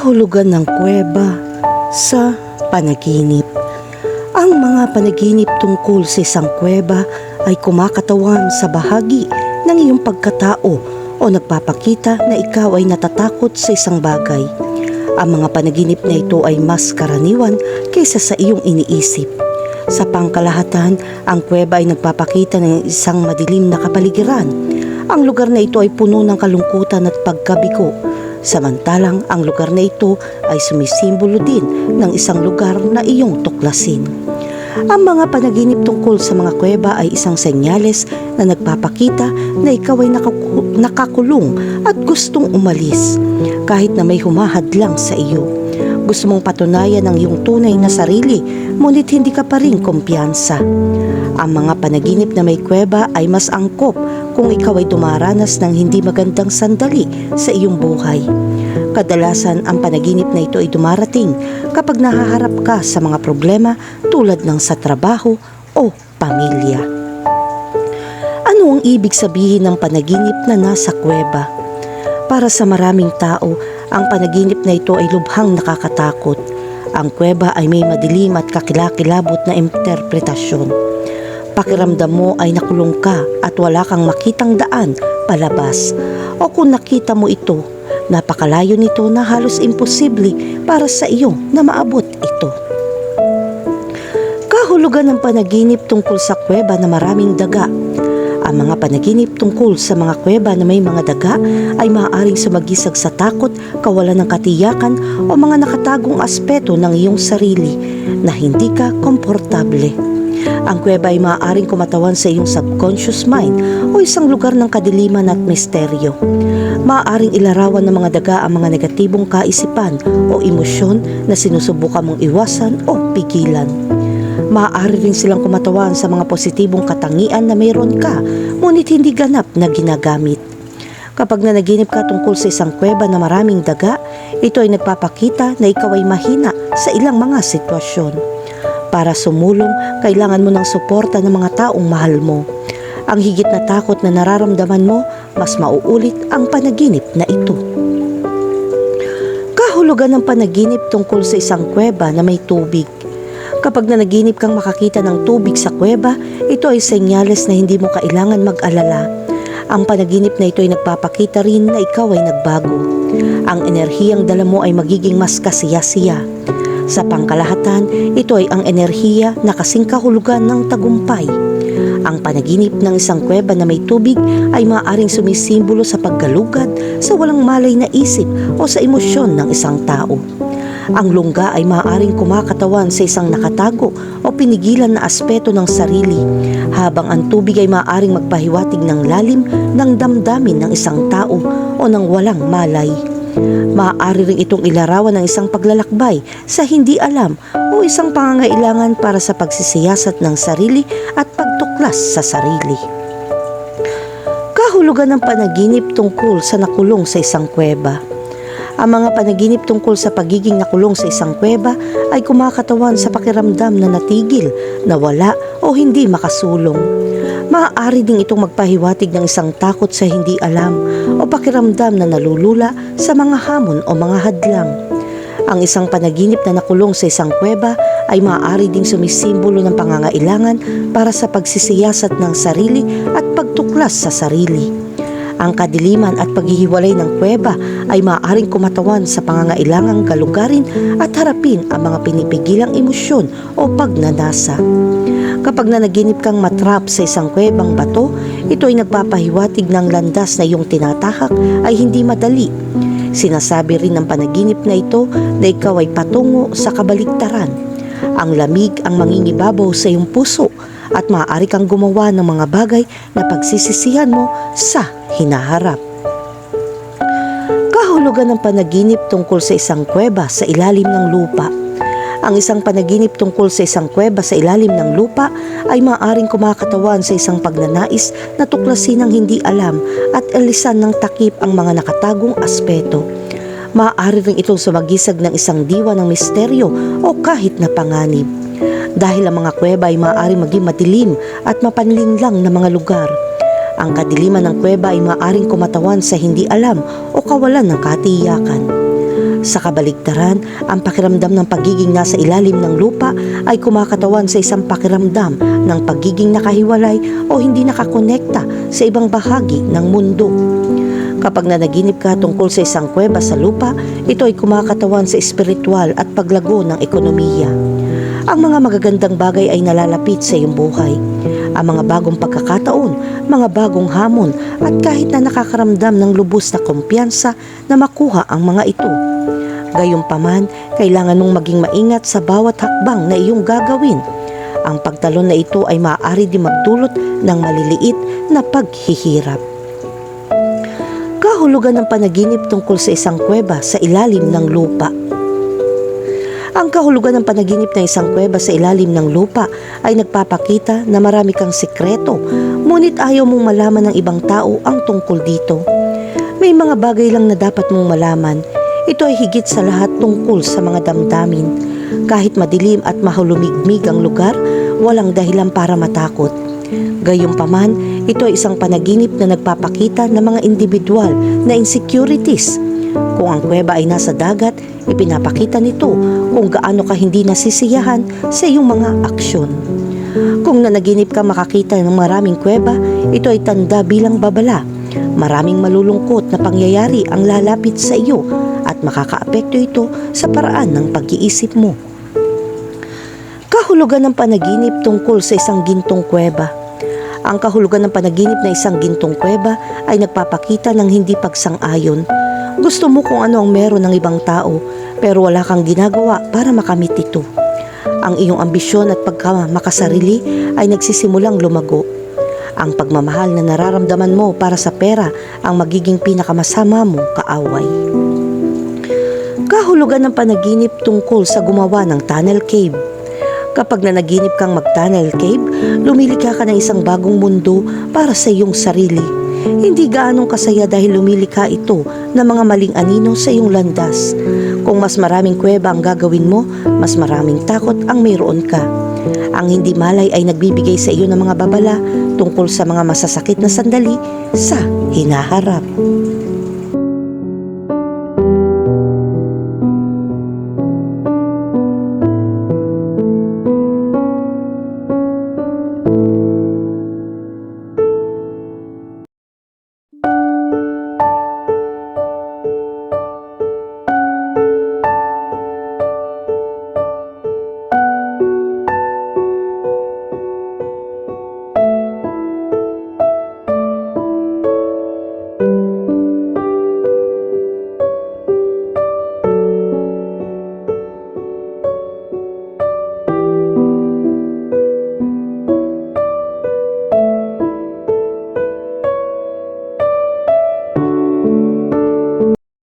kahulugan ng kuweba sa panaginip. Ang mga panaginip tungkol sa isang kuweba ay kumakatawan sa bahagi ng iyong pagkatao o nagpapakita na ikaw ay natatakot sa isang bagay. Ang mga panaginip na ito ay mas karaniwan kaysa sa iyong iniisip. Sa pangkalahatan, ang kuweba ay nagpapakita ng isang madilim na kapaligiran. Ang lugar na ito ay puno ng kalungkutan at pagkabigo. Samantalang ang lugar na ito ay sumisimbolo din ng isang lugar na iyong tuklasin. Ang mga panaginip tungkol sa mga kuweba ay isang senyales na nagpapakita na ikaw ay nakaku- nakakulong at gustong umalis kahit na may humahadlang sa iyo. Gusto mong patunayan ang iyong tunay na sarili, ngunit hindi ka pa rin kumpiyansa. Ang mga panaginip na may kuweba ay mas angkop kung ikaw ay dumaranas ng hindi magandang sandali sa iyong buhay. Kadalasan ang panaginip na ito ay dumarating kapag nahaharap ka sa mga problema tulad ng sa trabaho o pamilya. Ano ang ibig sabihin ng panaginip na nasa kuweba? Para sa maraming tao, ang panaginip na ito ay lubhang nakakatakot. Ang kuweba ay may madilim at kakilakilabot na interpretasyon. Pakiramdam mo ay nakulong ka at wala kang makitang daan palabas. O kung nakita mo ito, napakalayo nito na halos imposible para sa iyo na maabot ito. Kahulugan ng panaginip tungkol sa kuweba na maraming daga. Ang mga panaginip tungkol sa mga kuweba na may mga daga ay maaaring sumagisag sa takot, kawalan ng katiyakan o mga nakatagong aspeto ng iyong sarili na hindi ka komportable. Ang kuweba ay maaaring kumatawan sa iyong subconscious mind o isang lugar ng kadiliman at misteryo. Maaaring ilarawan ng mga daga ang mga negatibong kaisipan o emosyon na sinusubukan mong iwasan o pigilan. Maaari rin silang kumatawan sa mga positibong katangian na mayroon ka, ngunit hindi ganap na ginagamit. Kapag nanaginip ka tungkol sa isang kuweba na maraming daga, ito ay nagpapakita na ikaw ay mahina sa ilang mga sitwasyon. Para sumulong, kailangan mo ng suporta ng mga taong mahal mo. Ang higit na takot na nararamdaman mo, mas mauulit ang panaginip na ito. Kahulugan ng panaginip tungkol sa isang kuweba na may tubig. Kapag nanaginip kang makakita ng tubig sa kuweba, ito ay senyales na hindi mo kailangan mag-alala. Ang panaginip na ito ay nagpapakita rin na ikaw ay nagbago. Ang enerhiyang dala mo ay magiging mas kasiyasiya. Sa pangkalahatan, ito ay ang enerhiya na kasing kahulugan ng tagumpay. Ang panaginip ng isang kuweba na may tubig ay maaaring sumisimbolo sa paggalugad sa walang malay na isip o sa emosyon ng isang tao. Ang lungga ay maaaring kumakatawan sa isang nakatago o pinigilan na aspeto ng sarili, habang ang tubig ay maaaring magpahiwatig ng lalim ng damdamin ng isang tao o ng walang malay. Maaari rin itong ilarawan ng isang paglalakbay sa hindi alam o isang pangangailangan para sa pagsisiyasat ng sarili at pagtuklas sa sarili. Kahulugan ng panaginip tungkol sa nakulong sa isang kuweba. Ang mga panaginip tungkol sa pagiging nakulong sa isang kuweba ay kumakatawan sa pakiramdam na natigil, nawala o hindi makasulong. Maaari ding itong magpahiwatig ng isang takot sa hindi alam o pakiramdam na nalulula sa mga hamon o mga hadlang. Ang isang panaginip na nakulong sa isang kuweba ay maaari ding sumisimbolo ng pangangailangan para sa pagsisiyasat ng sarili at pagtuklas sa sarili. Ang kadiliman at paghihiwalay ng kuweba ay maaaring kumatawan sa pangangailangang galugarin at harapin ang mga pinipigilang emosyon o pagnanasa. Kapag nanaginip kang matrap sa isang kuwebang bato, ito ay nagpapahiwatig ng landas na iyong tinatahak ay hindi madali. Sinasabi rin ng panaginip na ito na ikaw ay patungo sa kabaligtaran. Ang lamig ang mangingibabaw sa iyong puso at maaari kang gumawa ng mga bagay na pagsisisihan mo sa hinaharap. Kahulugan ng panaginip tungkol sa isang kuweba sa ilalim ng lupa. Ang isang panaginip tungkol sa isang kuweba sa ilalim ng lupa ay maaaring kumakatawan sa isang pagnanais na tuklasin ng hindi alam at alisan ng takip ang mga nakatagong aspeto. Maaari rin itong sumagisag ng isang diwa ng misteryo o kahit na panganib. Dahil ang mga kuweba ay maaari maging madilim at mapanlinlang na mga lugar. Ang kadiliman ng kuweba ay maaring kumatawan sa hindi alam o kawalan ng katiyakan. Sa kabaligtaran, ang pakiramdam ng pagiging nasa ilalim ng lupa ay kumakatawan sa isang pakiramdam ng pagiging nakahiwalay o hindi nakakonekta sa ibang bahagi ng mundo. Kapag nanaginip ka tungkol sa isang kuweba sa lupa, ito ay kumakatawan sa espiritual at paglago ng ekonomiya. Ang mga magagandang bagay ay nalalapit sa iyong buhay. Ang mga bagong pagkakataon, mga bagong hamon at kahit na nakakaramdam ng lubos na kumpiyansa na makuha ang mga ito. Gayunpaman, kailangan mong maging maingat sa bawat hakbang na iyong gagawin. Ang pagtalon na ito ay maaari din magdulot ng maliliit na paghihirap. Kahulugan ng panaginip tungkol sa isang kuweba sa ilalim ng lupa. Ang kahulugan ng panaginip ng isang kuweba sa ilalim ng lupa ay nagpapakita na marami kang sikreto, ngunit ayaw mong malaman ng ibang tao ang tungkol dito. May mga bagay lang na dapat mong malaman. Ito ay higit sa lahat tungkol sa mga damdamin. Kahit madilim at mahulumigmig ang lugar, walang dahilan para matakot. Gayunpaman, ito ay isang panaginip na nagpapakita ng mga individual na insecurities. Kung ang kuweba ay nasa dagat, ipinapakita nito kung gaano ka hindi nasisiyahan sa iyong mga aksyon. Kung nanaginip ka makakita ng maraming kuweba, ito ay tanda bilang babala. Maraming malulungkot na pangyayari ang lalapit sa iyo at makakaapekto ito sa paraan ng pag-iisip mo. Kahulugan ng panaginip tungkol sa isang gintong kuweba. Ang kahulugan ng panaginip na isang gintong kuweba ay nagpapakita ng hindi pagsang-ayon. Gusto mo kung ano ang meron ng ibang tao pero wala kang ginagawa para makamit ito. Ang iyong ambisyon at pagkamakasarili ay nagsisimulang lumago. Ang pagmamahal na nararamdaman mo para sa pera ang magiging pinakamasama mong kaaway. Kahulugan ng panaginip tungkol sa gumawa ng tunnel cave. Kapag nanaginip kang mag-tunnel cave, lumilikha ka ng isang bagong mundo para sa iyong sarili. Hindi gaanong kasaya dahil lumilikha ito ng mga maling anino sa iyong landas. Kung mas maraming kuweba ang gagawin mo, mas maraming takot ang mayroon ka. Ang hindi malay ay nagbibigay sa iyo ng mga babala tungkol sa mga masasakit na sandali sa hinaharap.